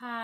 Hi.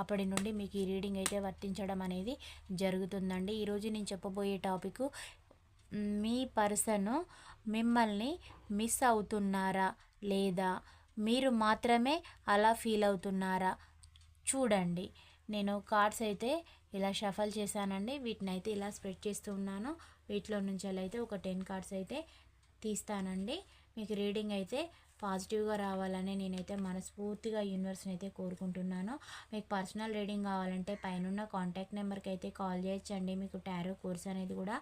అప్పటి నుండి మీకు ఈ రీడింగ్ అయితే వర్తించడం అనేది జరుగుతుందండి. ఈరోజు నేను చెప్పబోయే టాపిక్ మీ పర్సన్ మిమ్మల్ని మిస్ అవుతున్నారా లేదా? మీరు మాత్రమే అలా ఫీల్ అవుతున్నారా? చూడండి. నేను కార్డ్స్ అయితే ఇలా షఫల్ చేశానండి. వీటిని అయితే ఇలా స్ప్రెడ్ చేస్తూ ఉన్నాను. వీటిలో నుంచి అయితే ఒక టెన్ కార్డ్స్ అయితే తీస్తానండి. మీకు రీడింగ్ అయితే పాజిటివ్గా రావాలని నేనైతే మనస్ఫూర్తిగా యూనివర్స్ని అయితే కోరుకుంటున్నాను. మీకు పర్సనల్ రీడింగ్ కావాలంటే పైన కాంటాక్ట్ నెంబర్కి అయితే కాల్ చేయొచ్చండి. మీకు టారో కోర్స్ అనేది కూడా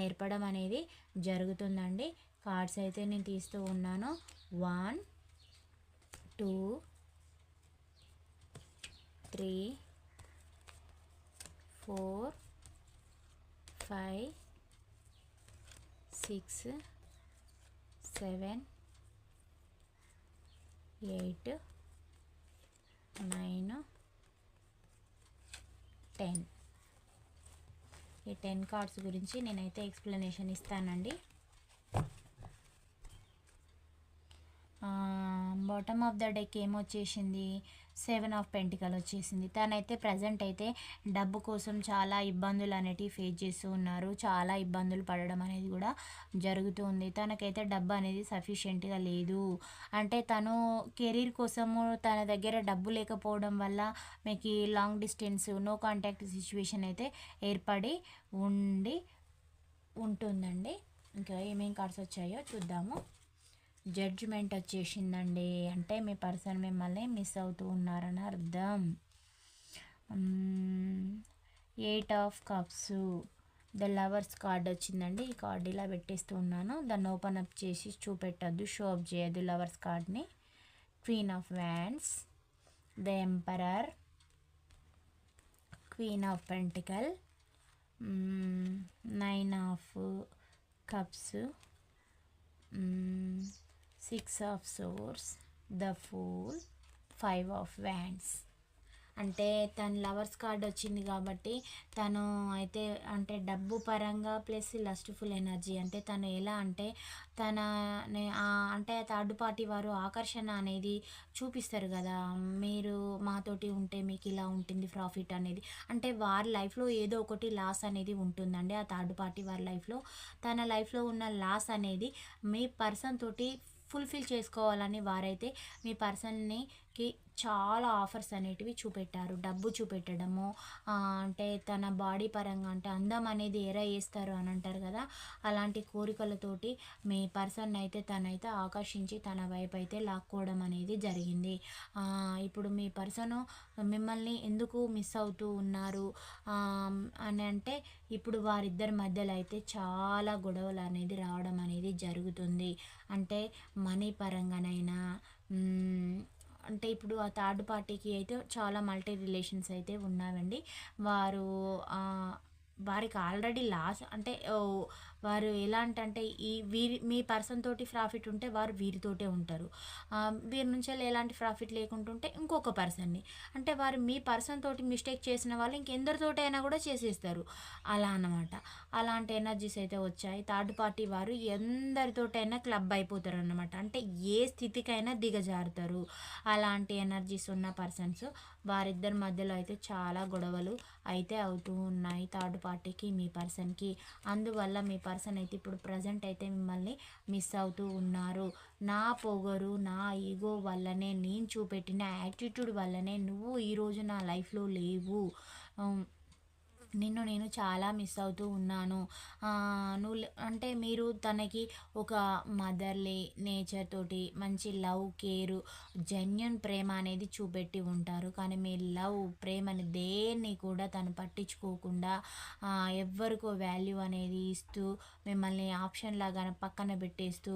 నేర్పడం అనేది జరుగుతుందండి. కార్డ్స్ అయితే నేను తీస్తూ ఉన్నాను. One two three four five six seven eight nine ten. ఈ టెన్ కార్డ్స్ గురించి నేనైతే ఎక్స్ప్లెనేషన్ ఇస్తానండి. బాటమ్ ఆఫ్ ద డెక్ ఏమొచ్చేసింది? సెవెన్ ఆఫ్ పెంటికల్ వచ్చేసింది. తనైతే ప్రజెంట్ అయితే డబ్బు కోసం చాలా ఇబ్బందులు అనేటివి ఫేస్ చేస్తూ ఉన్నారు. చాలా ఇబ్బందులు పడడం అనేది కూడా జరుగుతుంది. తనకైతే డబ్బు అనేది సఫిషియెంట్గా లేదు. అంటే తను కెరీర్ కోసము తన దగ్గర డబ్బు లేకపోవడం వల్ల మీకు long distance no contact situation అయితే ఏర్పడి ఉండి ఉంటుందండి. ఇంకా ఏమేం కార్డ్స్ వచ్చాయో చూద్దాము. జడ్జిమెంట్ వచ్చేసిందండి. అంటే మీ పర్సన్ మిమ్మల్ని మిస్ అవుతూ ఉన్నారని అర్థం. Eight of cups the lovers card వచ్చిందండి. ఈ కార్డు ఇలా పెట్టేస్తూ ఉన్నాను. దాన్ని ఓపెన్ అప్ చేసి చూపెట్టద్దు. షో అప్ చేయద్దు లవర్స్ కార్డ్ని queen of wands the emperor queen of pentacle nine of cups six of swords the fool five of wands అంటే తన లవర్స్ కార్డ్ వచ్చింది కాబట్టి తను అయితే అంటే డబ్బు పరంగా ప్లస్ లస్ట్ఫుల్ ఎనర్జీ అంటే తను ఎలా అంటే తన అంటే థర్డ్ పార్టీ వారు ఆకర్షణ అనేది చూపిస్తారు కదా. మీరు మాతోటి ఉంటే మీకు ఇలా ఉంటుంది ప్రాఫిట్ అనేది. అంటే వారి లైఫ్లో ఏదో ఒకటి లాస్ అనేది ఉంటుందండి. ఆ థర్డ్ పార్టీ వారి లైఫ్లో తన లైఫ్లో ఉన్న లాస్ అనేది మీ పర్సన్ తోటి ఫుల్ఫిల్ చేసుకోవాలని వారైతే మీ పర్సన్ని కి చాలా ఆఫర్స్ అనేటివి చూపెట్టారు. డబ్బు చూపెట్టడము అంటే తన బాడీ పరంగా అంటే అందం అనేది ఎరా వేస్తారు అని అంటారు కదా. అలాంటి కోరికలతోటి మీ పర్సన్ అయితే తనైతే ఆకర్షించి తన వైపు అయితే లాక్కోవడం అనేది జరిగింది. ఇప్పుడు మీ పర్సన్ మిమ్మల్ని ఎందుకు మిస్ అవుతూ ఉన్నారు? అని అంటే ఇప్పుడు వారిద్దరి మధ్యలో అయితే చాలా గొడవలు అనేది రావడం అనేది జరుగుతుంది. అంటే మనీ పరంగానైనా అంటే ఇప్పుడు ఆ థర్డ్ పార్టీకి అయితే చాలా మల్టీ రిలేషన్స్ అయితే ఉన్నాయండి వారు వారికి ఆల్రెడీ లాస్ అంటే వారు ఎలాంటంటే ఈ వీరి మీ పర్సన్ తోటి ప్రాఫిట్ ఉంటే వారు వీరితోటే ఉంటారు. వీరి నుంచి ఎలాంటి ప్రాఫిట్ లేకుంటుంటే ఇంకొక పర్సన్ని. అంటే వారు మీ పర్సన్ తోటి మిస్టేక్ చేసిన వాళ్ళు ఇంకెందరితోటైనా కూడా చేసేస్తారు. అలా అనమాట అలాంటి ఎనర్జీస్ అయితే వచ్చాయి. థర్డ్ పార్టీ వారు ఎందరితోటైనా క్లబ్ అయిపోతారు అనమాట అంటే ఏ స్థితికైనా దిగజారుతారు. అలాంటి ఎనర్జీస్ ఉన్న పర్సన్స్ వారిద్దరి మధ్యలో అయితే చాలా గొడవలు అయితే అవుతూ ఉన్నాయి. థర్డ్ పార్టీకి మీ పర్సన్కి. అందువల్ల మీ పర్సన్ పర్సన్ అయితే ఇప్పుడు ప్రజెంట్ అయితే మిమ్మల్ని మిస్ అవుతూ ఉన్నారు. నా పొగరు నా ఈగో వల్లనే నేను చూపెట్టిన యాటిట్యూడ్ వల్లనే నువ్వు ఈరోజు నా లైఫ్లో లేవు. నిన్ను నేను చాలా మిస్ అవుతూ ఉన్నాను. నువ్వు అంటే మీరు తనకి ఒక మదర్లీ నేచర్ తోటి మంచి లవ్ కేరు జెన్యున్ ప్రేమ అనేది చూపెట్టి ఉంటారు. కానీ మీ లవ్ ప్రేమని దేన్ని కూడా తను పట్టించుకోకుండా ఎవరికో వాల్యూ అనేది ఇస్తూ మిమ్మల్ని ఆప్షన్ లాగా పక్కన పెట్టేస్తూ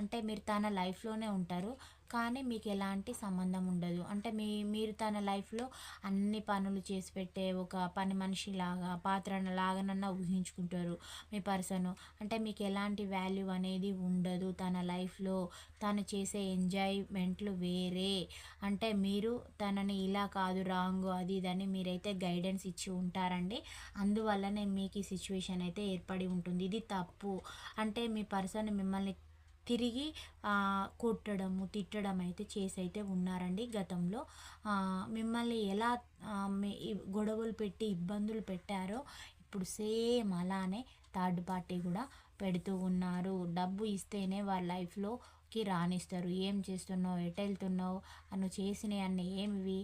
అంటే మీరు తన లైఫ్లోనే ఉంటారు. కానీ మీకు ఎలాంటి సంబంధం ఉండదు. అంటే మీ మీరు తన లైఫ్లో అన్ని పనులు చేసి పెట్టే ఒక పని మనిషిలాగా పాత్ర లాగానన్నా ఊహించుకుంటారు మీ పర్సన్. అంటే మీకు ఎలాంటి వాల్యూ అనేది ఉండదు. తన లైఫ్లో తను చేసే ఎంజాయ్మెంట్లు వేరే. అంటే మీరు తనని ఇలా కాదు రాంగ్ అది ఇదని మీరైతే గైడెన్స్ ఇచ్చి ఉంటారండి. అందువల్లనే మీకు ఈ సిచ్యువేషన్ అయితే ఏర్పడి ఉంటుంది. ఇది తప్పు. అంటే మీ పర్సన్ మిమ్మల్ని తిరిగి కొట్టడము తిట్టడం అయితే చేసి అయితే ఉన్నారండి గతంలో. మిమ్మల్ని ఎలా గొడవలు పెట్టి ఇబ్బందులు పెట్టారో ఇప్పుడు సేమ్ అలానే థర్డ్ పార్టీ కూడా పెడుతూ ఉన్నారు. డబ్బు ఇస్తేనే వాళ్ళ లైఫ్లో కి రాణిస్తారు. ఏం చేస్తున్నావు? ఎటు వెళ్తున్నావు? నువ్వు చేసినవి అన్నీ ఏమివి?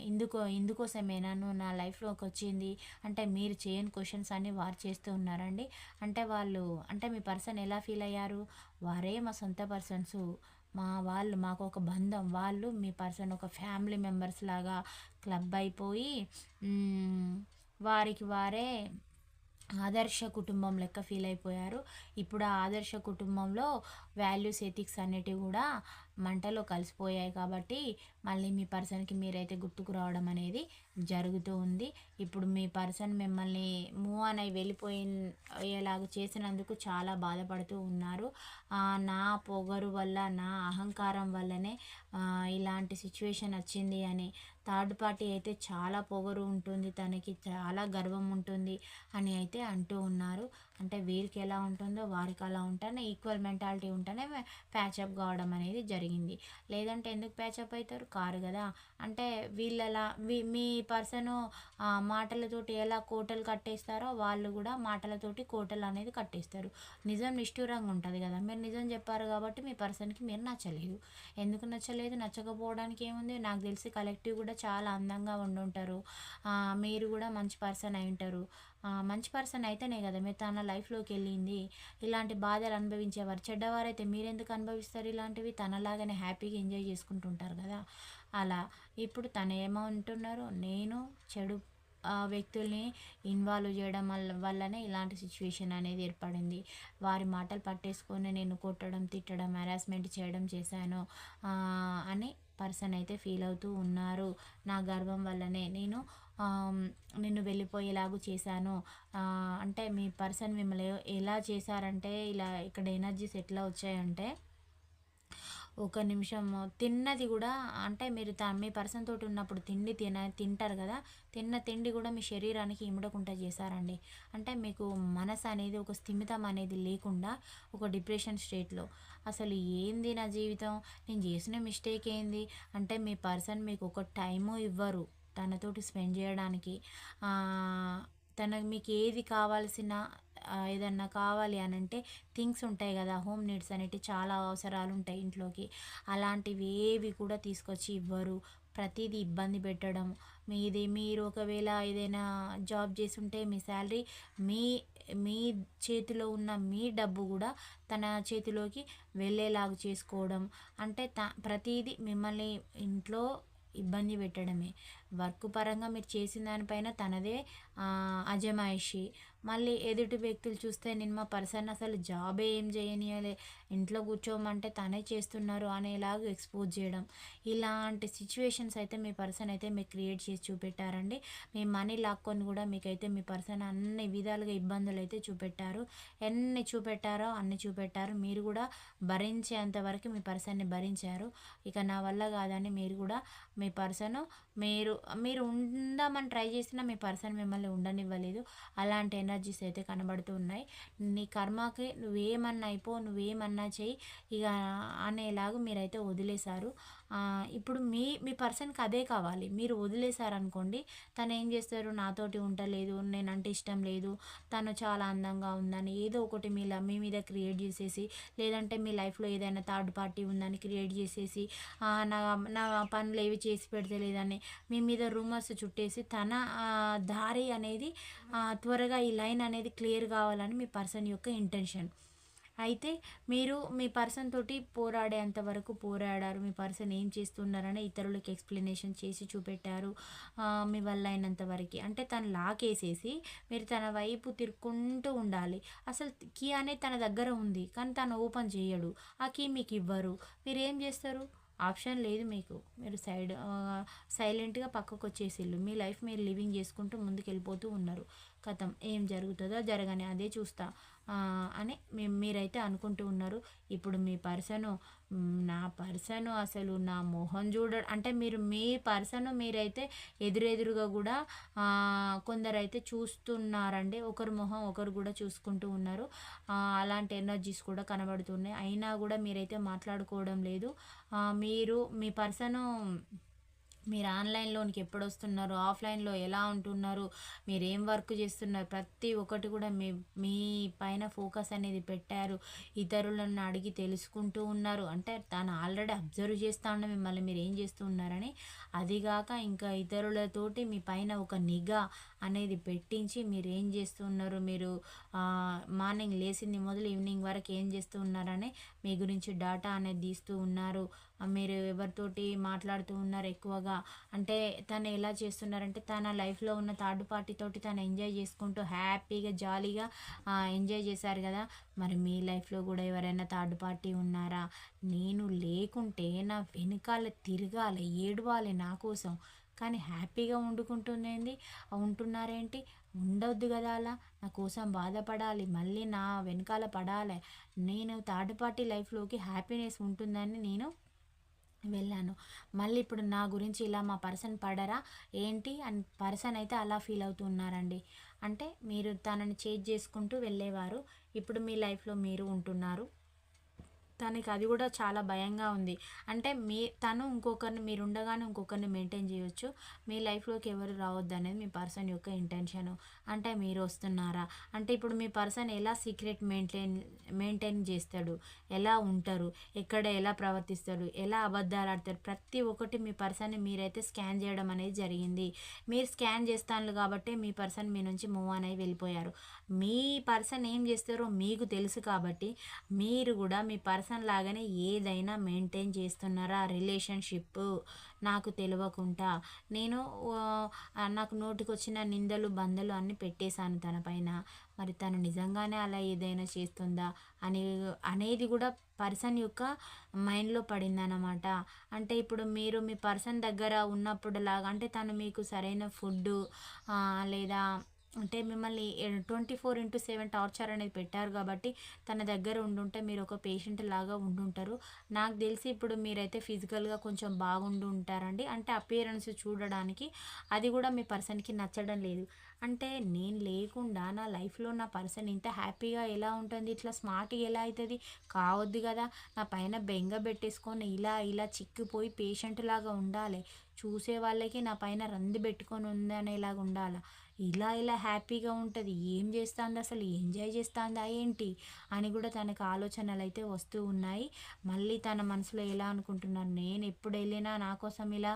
ఇందుకో ఇందుకోసమేనా? నువ్వు నా లైఫ్లోకి వచ్చింది. అంటే మీరు చేయని క్వశ్చన్స్ అన్నీ వారు చేస్తూ ఉన్నారండి. అంటే వాళ్ళు అంటే మీ పర్సన్ ఎలా ఫీల్ అయ్యారు? వారే మా సొంత పర్సన్స్ మా వాళ్ళు మాకు ఒక బంధం. వాళ్ళు మీ పర్సన్ ఒక ఫ్యామిలీ మెంబర్స్ లాగా క్లబ్ అయిపోయి వారికి వారే ఆదర్శ కుటుంబం లెక్క ఫీల్ అయిపోయారు. ఇప్పుడు ఆ ఆదర్శ కుటుంబంలో వాల్యూస్ ఎథిక్స్ అనేటివి కూడా మంటలో కలిసిపోయాయి కాబట్టి మళ్ళీ మీ పర్సన్కి మీరైతే గుర్తుకు రావడం అనేది జరుగుతూ ఉంది. ఇప్పుడు మీ పర్సన్ మిమ్మల్ని మూవ్ అని వెళ్ళిపోయేలాగా చేసినందుకు చాలా బాధపడుతూ ఉన్నారు. నా పొగరు వల్ల నా అహంకారం వల్లనే ఇలాంటి సిచ్యువేషన్ వచ్చింది అని. థర్డ్ పార్టీ అయితే చాలా పొగరు ఉంటుంది తనకి చాలా గర్వం ఉంటుంది అని అయితే అంటూ ఉన్నారు. అంటే వీరికి ఎలా ఉంటుందో వారికి అలా ఉంటేనే ఈక్వల్ మెంటాలిటీ ఉంటేనే ప్యాచప్ కావడం అనేది జరిగింది. లేదంటే ఎందుకు ప్యాచప్ అవుతారు కారు కదా. అంటే వీళ్ళలా మీ పర్సన్ మాటలతోటి ఎలా కోటలు కట్టేస్తారో వాళ్ళు కూడా మాటలతోటి కోటలు అనేది కట్టేస్తారు. నిజం నిష్ఠూరంగా ఉంటుంది కదా. మీరు నిజం చెప్పారు కాబట్టి మీ పర్సన్కి మీరు నచ్చలేదు. ఎందుకు నచ్చలేదు? నచ్చకపోవడానికి ఏముంది? నాకు తెలిసి కలెక్టివ్ కూడా చాలా అందంగా ఉండుంటారు. మీరు కూడా మంచి పర్సన్ అయి ఉంటారు. మంచి పర్సన్ అయితేనే కదా మీరు తన లైఫ్లోకి వెళ్ళింది. ఇలాంటి బాధలు అనుభవించేవారు. చెడ్డవారైతే మీరెందుకు అనుభవిస్తారు? ఇలాంటివి తనలాగానే హ్యాపీగా ఎంజాయ్ చేసుకుంటుంటారు కదా. అలా ఇప్పుడు తను ఏమంటున్నారు? నేను చెడు వ్యక్తుల్ని ఇన్వాల్వ్ చేయడం వల్ల వల్లనే ఇలాంటి సిచ్యువేషన్ అనేది ఏర్పడింది. వారి మాటలు పట్టేసుకొని నేను కొట్టడం తిట్టడం హెరాస్మెంట్ చేయడం చేశాను అని పర్సన్ అయితే ఫీల్ అవుతూ ఉన్నారు. నా గర్వం వల్లనే. నేను నిన్ను వెళ్ళిపోయేలాగు చేశాను. అంటే మీ పర్సన్ మిమ్మల్ని ఎలా చేశారంటే ఇలా ఇక్కడ ఎనర్జీస్ ఎట్లా వచ్చాయంటే ఒక నిమిషం తిన్నది కూడా అంటే మీరు తా మీ పర్సన్ తోటి ఉన్నప్పుడు తిండి తిన తింటారు కదా తిన్న తిండి కూడా మీ శరీరానికి ఇమడకుండా చేశారండి. అంటే మీకు మనసు అనేది ఒక స్థిమితం అనేది లేకుండా ఒక డిప్రెషన్ స్టేట్లో. అసలు ఏంది నా జీవితం? నేను చేసిన మిస్టేక్ ఏంది? అంటే మీ పర్సన్ మీకు ఒక టైము ఇవ్వరు. తనతోటి స్పెండ్ చేయడానికి తన మీకు ఏది కావాల్సిన ఏదన్నా కావాలి అని అంటే థింగ్స్ ఉంటాయి కదా హోమ్ నీడ్స్ అనేవి చాలా అవసరాలు ఉంటాయి ఇంట్లోకి. అలాంటివి ఏవి కూడా తీసుకొచ్చి ఇవ్వరు. ప్రతిదీ ఇబ్బంది పెట్టడం. మీది మీరు ఒకవేళ ఏదైనా జాబ్ చేస్తుంటే మీ శాలరీ మీ మీ చేతిలో ఉన్న మీ డబ్బు కూడా తన చేతిలోకి వెళ్ళేలాగా చేసుకోవడం. అంటే త ప్రతిదీ మిమ్మల్ని ఇంట్లో ఇబ్బంది పెట్టడమే. వర్క్ పరంగా మీరు చేసిన దానిపైన తనదే అజమాయిషి. మళ్ళీ ఎదుటి వ్యక్తులు చూస్తే నేను మా పర్సన్ అసలు జాబే ఏం చేయనియలే. ఇంట్లో కూర్చోమంటే తనే చేస్తున్నారు అనేలాగా ఎక్స్పోజ్ చేయడం. ఇలాంటి సిచ్యువేషన్స్ అయితే మీ పర్సన్ అయితే మీరు క్రియేట్ చేసి చూపెట్టారండి. మీ మనీ లాక్కొని కూడా మీకైతే మీ పర్సన్ అన్ని విధాలుగా ఇబ్బందులు అయితే చూపెట్టారు. ఎన్ని చూపెట్టారో అన్ని చూపెట్టారు. మీరు కూడా భరించేంత వరకు మీ పర్సన్ని భరించారు. ఇక నా వల్ల కాదని మీరు కూడా మీ పర్సన్ మీరు మీరు ఉందామని ట్రై చేసినా మీ పర్సన్ మిమ్మల్ని ఉండనివ్వలేదు. అలాంటి ఎనర్జీస్ అయితే కనబడుతున్నాయి నీ కర్మకి నువ్వేమన్నా అయిపో నువ్వేమన్నా చేయి. ఇక అనేలాగా మీరైతే వదిలేశారు. ఇప్పుడు మీ మీ పర్సన్కి అదే కావాలి. మీరు వదిలేశారనుకోండి తను ఏం చేస్తారు? నాతోటి ఉండలేదు నేనంటే ఇష్టం లేదు తను చాలా అందంగా ఉందని ఏదో ఒకటి మీ మీ మీద క్రియేట్ చేసేసి లేదంటే మీ లైఫ్లో ఏదైనా థర్డ్ పార్టీ ఉందని క్రియేట్ చేసేసి నా నా పనులు ఏవి చేసి పెడతలేదని మీ మీద రూమర్స్ చుట్టేసి తన దారి అనేది త్వరగా ఈ లైన్ అనేది క్లియర్ కావాలని మీ పర్సన్ యొక్క ఇంటెన్షన్. అయితే మీరు మీ పర్సన్ తోటి పోరాడేంత వరకు పోరాడారు మీ పర్సన్ ఏం చేస్తున్నారని ఇతరులకు ఎక్స్ప్లెనేషన్ చేసి చూపెట్టారు మీ వల్ల అయినంత వరకు. అంటే తను లాకేసేసి మీరు తన వైపు తిరుక్కుంటూ ఉండాలి. అసలు కీ అనేది తన దగ్గర ఉంది కానీ తను ఓపెన్ చేయడు. ఆ కీ మీకు ఇవ్వరు. మీరు ఏం చేస్తారు? ఆప్షన్ లేదు మీకు. మీరు సైడ్ సైలెంట్గా పక్కకు వచ్చేసిళ్ళు మీ లైఫ్ మీరు లివింగ్ చేసుకుంటూ ముందుకు వెళ్ళిపోతూ ఉన్నారు. కథం ఏం జరుగుతుందో జరగని అదే చూస్తా అని మీరైతే అనుకుంటూ ఉన్నారు. ఇప్పుడు మీ పర్సను నా పర్సను అసలు నా మొహం చూడ అంటే మీరు మీ పర్సను మీరైతే ఎదురెదురుగా కూడా కొందరైతే చూస్తున్నారండి. ఒకరు మొహం ఒకరు కూడా చూసుకుంటూ ఉన్నారు. అలాంటి ఎనర్జీస్ కూడా కనబడుతున్నాయి. అయినా కూడా మీరైతే మాట్లాడుకోవడం లేదు. మీరు మీ పర్సను మీరు ఆన్లైన్లోనికి ఎప్పుడు వస్తున్నారు ఆఫ్లైన్లో ఎలా ఉంటున్నారు? మీరు ఏం వర్క్ చేస్తున్నారు? ప్రతి ఒక్కటి కూడా మీ మీ పైన ఫోకస్ అనేది పెట్టారు. ఇతరులను అడిగి తెలుసుకుంటూ ఉన్నారు. అంటే తను ఆల్రెడీ అబ్జర్వ్ చేస్తూ ఉన్న మిమ్మల్ని మీరు ఏం చేస్తూ ఉన్నారని. అదిగాక ఇంకా ఇతరులతోటి మీ పైన ఒక నిఘా అనేది పెట్టించి మీరు ఏం చేస్తున్నారు మీరు మార్నింగ్ లేచింది మొదలు ఈవినింగ్ వరకు ఏం చేస్తూ ఉన్నారని మీ గురించి డాటా అనేది తీస్తూ ఉన్నారు. మీరు ఎవరితోటి మాట్లాడుతూ ఉన్నారు ఎక్కువగా? అంటే తను ఎలా చేస్తున్నారంటే తన లైఫ్లో ఉన్న థర్డ్ పార్టీతోటి తను ఎంజాయ్ చేసుకుంటూ హ్యాపీగా జాలీగా ఎంజాయ్ చేశారు కదా? మరి మీ లైఫ్లో కూడా ఎవరైనా థర్డ్ పార్టీ ఉన్నారా? నేను లేకుంటే నా వెనకాల తిరగాలి ఏడవాలి నా కోసం. కానీ హ్యాపీగా వండుకుంటుందేంది ఉంటున్నారేంటి? ఉండొద్దు కదా అలా. నా కోసం బాధపడాలి మళ్ళీ నా వెనకాల పడాలి. నేను థర్డ్ పార్టీ లైఫ్లోకి హ్యాపీనెస్ ఉంటుందని నేను వెళ్ళాను. మళ్ళీ ఇప్పుడు నా గురించి ఇలా మా పర్సన్ పడరా? ఏంటి? అని పర్సన్ అయితే అలా ఫీల్ అవుతున్నారండి అంటే మీరు తనని చేంజ్ చేసుకుంటూ వెళ్ళేవారు. ఇప్పుడు మీ లైఫ్లో మీరు ఉంటున్నారు. తనకి అది కూడా చాలా భయంగా ఉంది. అంటే మీ తను ఇంకొకరిని మీరు ఉండగానే ఇంకొకరిని మెయింటైన్ చేయొచ్చు. మీ లైఫ్లోకి ఎవరు రావద్దు అనేది మీ పర్సన్ యొక్క ఇంటెన్షన్ అంటే మీరు వస్తున్నారా? అంటే ఇప్పుడు మీ పర్సన్ ఎలా సీక్రెట్ మెయింటైన్ మెయింటైన్ చేస్తాడు? ఎలా ఉంటారు? ఎక్కడ ఎలా ప్రవర్తిస్తాడు? ఎలా అబద్ధాలు ఆడతారు ప్రతి ఒక్కటి మీ పర్సన్ని మీరైతే స్కాన్ చేయడం అనేది జరిగింది. మీరు స్కాన్ చేస్తాను కాబట్టి మీ పర్సన్ మీ నుంచి మూవ్ అని వెళ్ళిపోయారు. మీ పర్సన్ ఏం చేస్తారో మీకు తెలుసు కాబట్టి మీరు కూడా మీ పర్సన్ లాగానే ఏదైనా మెయింటైన్ చేస్తున్నారా? రిలేషన్షిప్ నాకు తెలియకుండా నేను నాకు నోటికొచ్చిన నిందలు బందలు అన్నీ పెట్టేశాను తన పైన. మరి తను నిజంగానే అలా ఏదైనా చేస్తుందా? అని అనేది కూడా పర్సన్ యొక్క మైండ్లో పడిందనమాట అంటే ఇప్పుడు మీరు మీ పర్సన్ దగ్గర ఉన్నప్పుడు లాగా అంటే తను మీకు సరైన ఫుడ్డు లేదా అంటే మిమ్మల్ని twenty four into seven torture అనేది పెట్టారు కాబట్టి తన దగ్గర ఉండుంటే మీరు ఒక పేషెంట్ లాగా ఉండుంటారు. నాకు తెలిసి ఇప్పుడు మీరైతే ఫిజికల్గా కొంచెం బాగుండి ఉంటారండి. అంటే అపియరెన్స్ చూడడానికి అది కూడా మీ పర్సన్కి నచ్చడం లేదు. అంటే నేను లేకుండా నా లైఫ్లో నా పర్సన్ ఇంత హ్యాపీగా ఎలా ఉంటుంది? ఇట్లా స్మార్ట్గా ఎలా అవుతుంది కావద్దు కదా. నా పైన బెంగ పెట్టేసుకొని ఇలా ఇలా చిక్కిపోయి పేషెంట్ లాగా ఉండాలి. చూసే వాళ్ళకి నా పైన రంది పెట్టుకొని ఉందనేలాగా ఉండాలి? ఇలా ఇలా హ్యాపీగా ఉంటుంది. ఏం చేస్తుంది అసలు? ఎంజాయ్ చేస్తుందా ఏంటి? అని కూడా తనకు ఆలోచనలు అయితే వస్తూ ఉన్నాయి. మళ్ళీ తన మనసులో ఎలా అనుకుంటున్నాను నేను ఎప్పుడు వెళ్ళినా నా కోసం ఇలా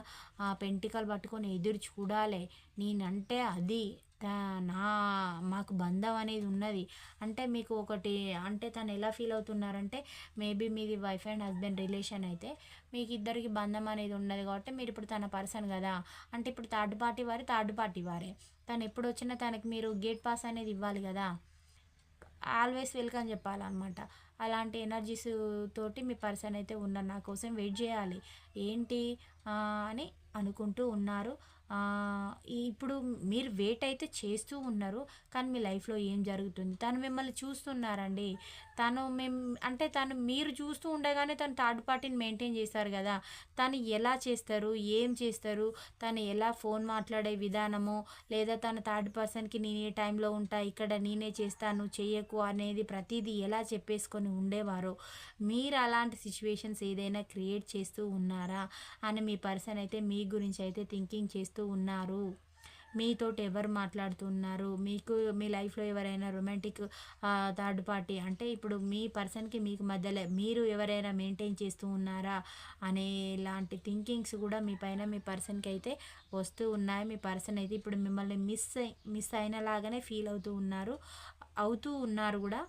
పెంటికలు పట్టుకొని ఎదురు చూడాలి. నేనంటే అది. నా మాకు బంధం అనేది ఉన్నది. అంటే మీకు ఒకటి అంటే తను ఎలా ఫీల్ అవుతున్నారంటే మేబీ మీది వైఫ్ అండ్ హస్బెండ్ రిలేషన్ అయితే మీకు ఇద్దరికి బంధం అనేది ఉన్నది కాబట్టి మీరు ఇప్పుడు తన పర్సన్ కదా. అంటే ఇప్పుడు థర్డ్ పార్టీ వారి థర్డ్ పార్టీ వారే. తను ఎప్పుడు వచ్చినా తనకి మీరు గేట్ పాస్ అనేది ఇవ్వాలి కదా. ఆల్వేస్ వెల్కమ్ చెప్పాలన్నమాట. అలాంటి ఎనర్జీస్ తోటి మీ పర్సన్ అయితే ఉన్నారు నా కోసం వెయిట్ చేయాలి. ఏంటి అని అనుకుంటూ ఉన్నారు. ఇప్పుడు మీరు వెయిట్ అయితే చేస్తూ ఉన్నారు కానీ మీ లైఫ్లో ఏం జరుగుతుంది? తను మిమ్మల్ని చూస్తున్నారండి. తను మేము అంటే తను మీరు చూస్తూ ఉండగానే తను థర్డ్ పార్టీని మెయింటైన్ చేస్తారు కదా. తను ఎలా చేస్తారు? ఏం చేస్తారు? తను ఎలా ఫోన్ మాట్లాడే విధానము? లేదా తన థర్డ్ పర్సన్కి నేను ఏ టైంలో ఉంటా ఇక్కడ నేనే చేస్తాను చేయకు అనేది ప్రతిదీ ఎలా చెప్పేసుకొని ఉండేవారు మీరు అలాంటి సిచ్యువేషన్స్ ఏదైనా క్రియేట్ చేస్తూ ఉన్నారా? అని మీ పర్సన్ అయితే మీ గురించి అయితే థింకింగ్ చేస్తూ ఉన్నారు. మీతోటి ఎవరు మాట్లాడుతున్నారు మీకు మీ లైఫ్లో ఎవరైనా రొమాంటిక్ థర్డ్ పార్టీ అంటే ఇప్పుడు మీ పర్సన్కి మీకు మధ్యలో మీరు ఎవరైనా మెయింటైన్ చేస్తూ ఉన్నారా? అనే లాంటి థింకింగ్స్ కూడా మీ పైన మీ పర్సన్కి అయితే వస్తూ ఉన్నాయి. మీ పర్సన్ అయితే ఇప్పుడు మిమ్మల్ని మిస్ మిస్ అయినలాగానే ఫీల్ అవుతూ ఉన్నారు. అవుతూ ఉన్నారు కూడా.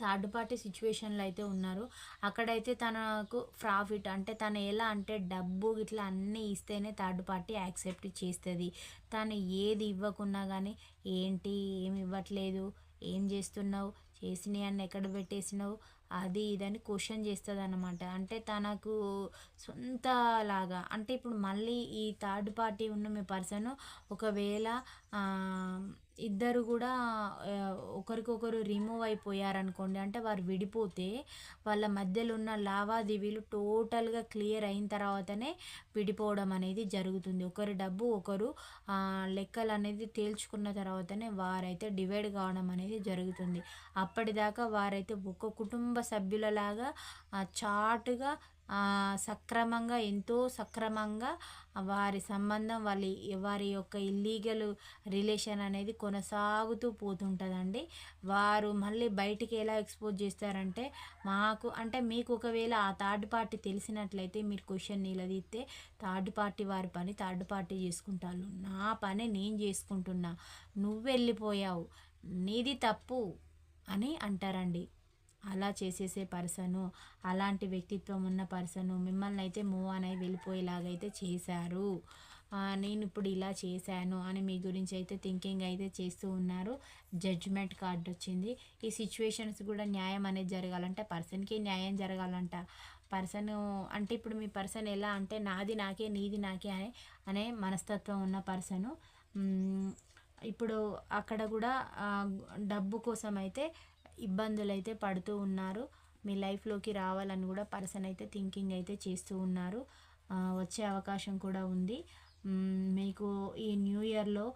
థర్డ్ పార్టీ సిచ్యువేషన్లో అయితే ఉన్నారు. అక్కడైతే తనకు ప్రాఫిట్ అంటే తను ఎలా అంటే డబ్బు ఇట్లా అన్నీ ఇస్తేనే థర్డ్ పార్టీ యాక్సెప్ట్ చేస్తుంది. తను ఏది ఇవ్వకున్నా కానీ ఏంటి ఏమి ఇవ్వట్లేదు ఏం చేస్తున్నావు చేసినవి అని ఎక్కడ పెట్టేసినావు అది ఇదని క్వశ్చన్ చేస్తుంది అనమాట అంటే తనకు సొంత లాగా అంటే ఇప్పుడు మళ్ళీ ఈ థర్డ్ పార్టీ ఉన్న మీ పర్సన్ ఒకవేళ ఇద్దరు కూడా ఒకరికొకరు రిమూవ్ అయిపోయారనుకోండి అంటే వారు విడిపోతే వాళ్ళ మధ్యలో ఉన్న లావాదేవీలు టోటల్గా క్లియర్ అయిన తర్వాతనే విడిపోవడం అనేది జరుగుతుంది. ఒకరి డబ్బు ఒకరు లెక్కలు అనేది తేల్చుకున్న తర్వాతనే వారైతే డివైడ్ కావడం అనేది జరుగుతుంది. అప్పటిదాకా వారైతే ఒక కుటుంబ సభ్యులలాగా చాటుగా సక్రమంగా ఎంతో సక్రమంగా వారి సంబంధం వాళ్ళ వారి యొక్క ఇల్లీగల్ రిలేషన్ అనేది కొనసాగుతూ పోతుంటుందండి. వారు మళ్ళీ బయటికి ఎలా ఎక్స్పోజ్ చేస్తారంటే మాకు అంటే మీకు ఒకవేళ ఆ థర్డ్ పార్టీ తెలిసినట్లయితే మీరు క్వశ్చన్ నిలదీస్తే థర్డ్ పార్టీ వారి పని థర్డ్ పార్టీ చేసుకుంటారు నా పని నేను చేసుకుంటున్నా. నువ్వు వెళ్ళిపోయావు నీది తప్పు అని అంటారండి. అలా చేసేసే పర్సను అలాంటి వ్యక్తిత్వం ఉన్న పర్సను మిమ్మల్ని అయితే మూవ్ అని వెళ్ళిపోయేలాగైతే చేశారు. నేను ఇప్పుడు ఇలా చేశాను అని మీ గురించి అయితే థింకింగ్ అయితే చేస్తూ ఉన్నారు. జడ్జ్మెంట్ కార్డ్ వచ్చింది. ఈ సిచ్యువేషన్స్ కూడా న్యాయం అనేది జరగాలంటే. పర్సన్కి న్యాయం జరగాలంట. పర్సన్ అంటే ఇప్పుడు మీ పర్సన్ ఎలా అంటే నాది నాకే నీది నాకే అనే అనే మనస్తత్వం ఉన్న పర్సను. ఇప్పుడు అక్కడ కూడా డబ్బు కోసం అయితే ఇబ్బందులు అయితే పడుతూ ఉన్నారు. మీ లైఫ్లోకి రావాలని కూడా పర్సన్ అయితే థింకింగ్ అయితే చేస్తూ ఉన్నారు. వచ్చే అవకాశం కూడా ఉంది. మీకు ఈ న్యూ ఇయర్లో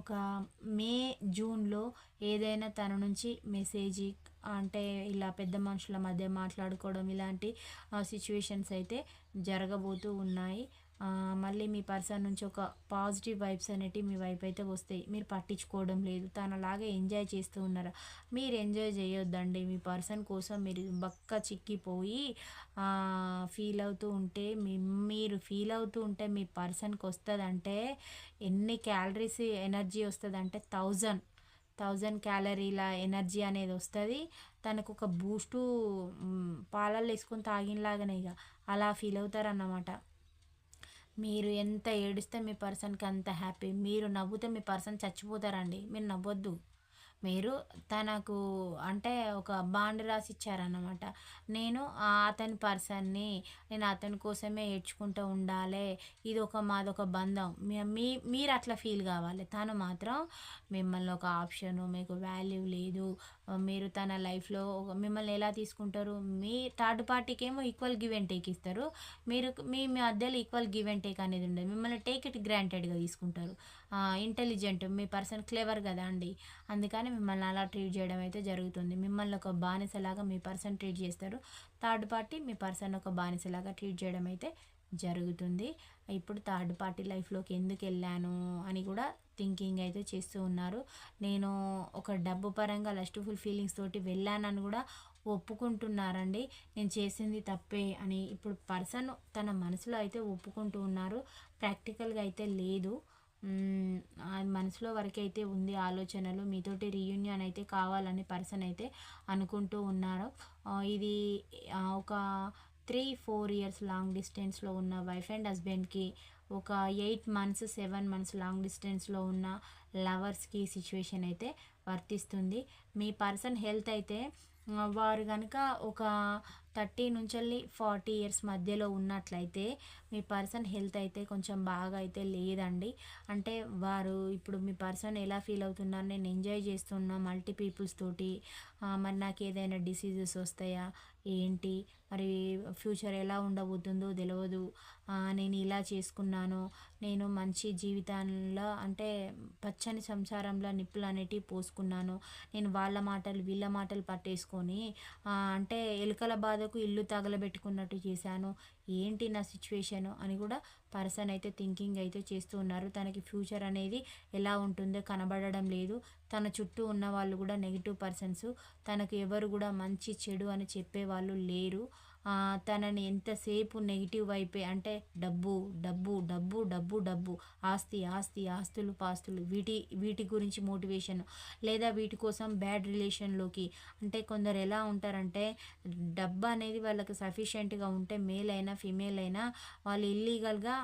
ఒక మే జూన్లో ఏదైనా తన నుంచి మెసేజ్ అంటే ఇలా పెద్ద మనుషుల మధ్య మాట్లాడుకోవడం ఇలాంటి సిచ్యువేషన్స్ అయితే జరగబోతూ ఉన్నాయి. మళ్ళీ మీ పర్సన్ నుంచి ఒక పాజిటివ్ వైబ్స్ అనేటివి మీ వైపు అయితే వస్తాయి. మీరు పట్టించుకోవడం లేదు. తనలాగా ఎంజాయ్ చేస్తూ ఉన్నారు? మీరు ఎంజాయ్ చేయొద్దండి. మీ పర్సన్ కోసం మీరు బక్క చిక్కిపోయి ఫీల్ అవుతూ ఉంటే మీ మీరు ఫీల్ అవుతూ ఉంటే మీ పర్సన్కి వస్తుందంటే ఎన్ని క్యాలరీస్ ఎనర్జీ వస్తుంది అంటే థౌజండ్. థౌజండ్ క్యాలరీల ఎనర్జీ అనేది వస్తుంది. తనకు ఒక బూస్టు పాలల్లో వేసుకొని తాగినలాగానే ఇక అలా ఫీల్ అవుతారన్నమాట. మీరు ఎంత ఏడిస్తే మీ పర్సన్కి అంత హ్యాపీ. మీరు నవ్వుతే మీ పర్సన్ చచ్చిపోతారండి. మీరు నవ్వొద్దు. మీరు తనకు అంటే ఒక బాండ్ రాసి ఇచ్చారన్నమాట నేను అతని పర్సన్ని నేను అతని కోసమే ఏడ్చుకుంటూ ఉండాలి. ఇది ఒక మాదొక బంధం. మీ మీరు అట్లా ఫీల్ కావాలి. తను మాత్రం మిమ్మల్ని ఒక ఆప్షను మీకు వాల్యూ లేదు. మీరు తన లైఫ్లో మిమ్మల్ని ఎలా తీసుకుంటారు? మీ థర్డ్ పార్టీకి ఏమో ఈక్వల్ గివ్ అండ్ టేక్ ఇస్తారు. మీరు మీ మధ్యలో ఈక్వల్ గివ్ అండ్ టేక్ అనేది ఉండదు. మిమ్మల్ని టేక్ ఇట్ గ్రాంటెడ్గా తీసుకుంటారు. ఇంటెలిజెంట్ మీ పర్సన్ క్లేవర్ కదా అండి. అందుకని మిమ్మల్ని అలా ట్రీట్ చేయడం అయితే జరుగుతుంది. మిమ్మల్ని ఒక బానిసలాగా మీ పర్సన్ ట్రీట్ చేస్తారు. థర్డ్ పార్టీ మీ పర్సన్ ఒక బానిసలాగా ట్రీట్ చేయడం అయితే జరుగుతుంది. ఇప్పుడు థర్డ్ పార్టీ లైఫ్లోకి ఎందుకు వెళ్ళాను అని కూడా థింకింగ్ అయితే చేస్తూ ఉన్నారు. నేను ఒక డబ్బు పరంగా లస్ట్ఫుల్ ఫీలింగ్స్ తోటి వెళ్ళానని కూడా ఒప్పుకుంటున్నారండి. నేను చేసింది తప్పే అని ఇప్పుడు పర్సన్ తన మనసులో అయితే ఒప్పుకుంటూ ఉన్నారు. ప్రాక్టికల్గా అయితే లేదు. మనసులో వరకు అయితే ఉంది ఆలోచనలు. మీతోటి రీయూనియన్ అయితే కావాలని పర్సన్ అయితే అనుకుంటూ ఉన్నారు. ఇది ఒక త్రీ ఫోర్ ఇయర్స్ లాంగ్ డిస్టెన్స్లో ఉన్న వైఫ్ అండ్ హస్బెండ్కి ఒక eight months seven months long డిస్టెన్స్లో ఉన్న లవర్స్కి సిచ్యువేషన్ అయితే వర్తిస్తుంది. మీ పర్సన్ హెల్త్ అయితే వారు కనుక ఒక థర్టీ నుంచి ఫార్టీ ఇయర్స్ మధ్యలో ఉన్నట్లయితే మీ పర్సన్ హెల్త్ అయితే కొంచెం బాగా అయితే లేదండి. అంటే వారు ఇప్పుడు మీ పర్సన్ ఎలా ఫీల్ అవుతున్నారు నేను ఎంజాయ్ చేస్తున్నా మల్టీ పీపుల్స్ తోటి మరి నాకు ఏదైనా డిసీజెస్ వస్తాయా ఏంటి మరి ఫ్యూచర్ ఎలా ఉండబోతుందో తెలియదు నేను ఇలా చేసుకున్నాను నేను మంచి జీవితంలో అంటే పచ్చని సంసారంలో నిప్పులు అనేటివి పోసుకున్నాను నేను వాళ్ళ మాటలు వీళ్ళ మాటలు పట్టేసుకొని అంటే ఎలుకల బాధకు ఇల్లు తగలబెట్టుకున్నట్టు చేశాను. ఏంటి నా సిచ్యువేషను అని కూడా పర్సన్ అయితే థింకింగ్ అయితే చేస్తూ ఉన్నారు. తనకి ఫ్యూచర్ అనేది ఎలా ఉంటుందో కనబడడం లేదు. తన చుట్టూ ఉన్న వాళ్ళు కూడా నెగిటివ్ పర్సన్స్. తనకు ఎవరు కూడా మంచి చెడు అని చెప్పే వాళ్ళు లేరు. తనని ఎంతసేపు నెగిటివ్ వైపే అంటే డబ్బు డబ్బు డబ్బు డబ్బు ఆస్తి ఆస్తి ఆస్తులు పాస్తులు వీటి వీటి గురించి మోటివేషన్ లేదా వీటి కోసం బ్యాడ్ రిలేషన్లోకి అంటే కొందరు ఎలా ఉంటారంటే డబ్బు అనేది వాళ్ళకి సఫిషియెంట్గా ఉంటే మేల్ అయినా ఫిమేల్ అయినా వాళ్ళు ఇల్లీగల్గా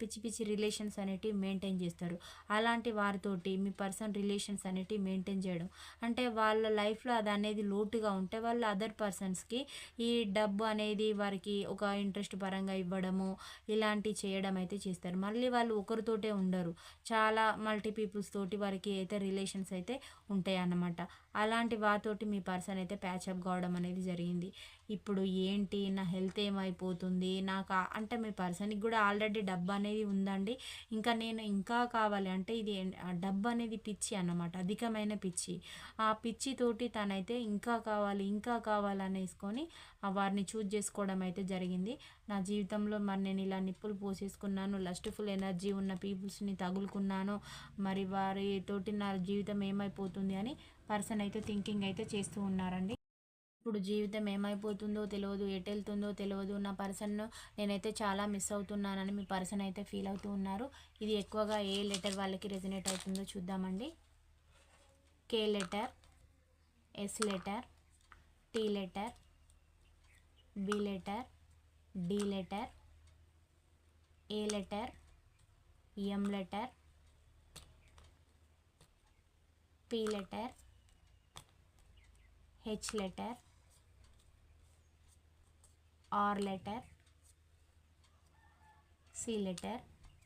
పిచ్చి పిచ్చి రిలేషన్స్ అనేటివి మెయింటైన్ చేస్తారు. అలాంటి వారితోటి మీ పర్సన్ రిలేషన్స్ అనేటివి మెయింటైన్ చేయడం. అంటే వాళ్ళ లైఫ్లో అది అనేది లోటుగా ఉంటే వాళ్ళు అదర్ పర్సన్స్కి ఈ డబ్బు అనేది వారికి ఒక ఇంట్రెస్ట్ పరంగా ఇవ్వడము ఇలాంటివి చేయడం అయితే చేస్తారు. మళ్ళీ వాళ్ళు ఒకరితోటే ఉండరు. చాలా మల్టీ పీపుల్స్ తోటి వారికి అయితే రిలేషన్స్ అయితే ఉంటాయి అన్నమాట అలాంటి వాతోటి మీ పర్సన్ అయితే ప్యాచప్ కావడం అనేది జరిగింది. ఇప్పుడు ఏంటి? నా హెల్త్ ఏమైపోతుంది? నాకు అంటే మీ పర్సన్కి కూడా ఆల్రెడీ డబ్బు అనేది ఉందండి. ఇంకా నేను ఇంకా కావాలి అంటే ఇది ఆ డబ్బు అనేది పిచ్చి అన్నమాట. అధికమైన పిచ్చి. ఆ పిచ్చి తోటి తనైతే ఇంకా కావాలి ఇంకా కావాలనేసుకొని ఆ వారిని చూజ్ చేసుకోవడం అయితే జరిగింది. నా జీవితంలో మరి నేను ఇలా నిప్పులు పోసేసుకున్నాను లస్ట్ఫుల్ ఎనర్జీ ఉన్న పీపుల్స్ని తగులుకున్నాను. మరి వారితోటి నా జీవితం ఏమైపోతుంది అని పర్సన్ అయితే థింకింగ్ అయితే చేస్తూ ఉన్నారండి. ఇప్పుడు జీవితం ఏమైపోతుందో తెలియదు ఎటు వెళ్తుందో తెలియదు నా పర్సన్ను నేనైతే చాలా మిస్ అవుతున్నానని మీ పర్సన్ అయితే ఫీల్ అవుతూ ఉన్నారు. ఇది ఎక్కువగా ఏ లెటర్ వాళ్ళకి రెజినేట్ అవుతుందో చూద్దామండి. K letter S letter T letter B letter D letter A letter M letter P letter H letter R letter C letter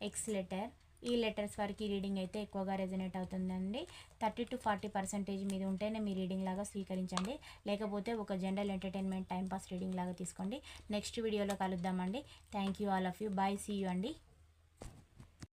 X letter ఈ లెటర్స్ వరకు రీడింగ్ అయితే ఎక్కువగా రెజనేట్ అవుతుందండి. థర్టీ టు ఫార్టీ పర్సెంటేజ్ మీద ఉంటేనే మీ reading లాగా స్వీకరించండి. లేకపోతే ఒక జనరల్ ఎంటర్టైన్మెంట్ టైంపాస్ రీడింగ్ లాగా తీసుకోండి. నెక్స్ట్ వీడియోలో కలుద్దామండి. Thank you all of you bye see you అండి.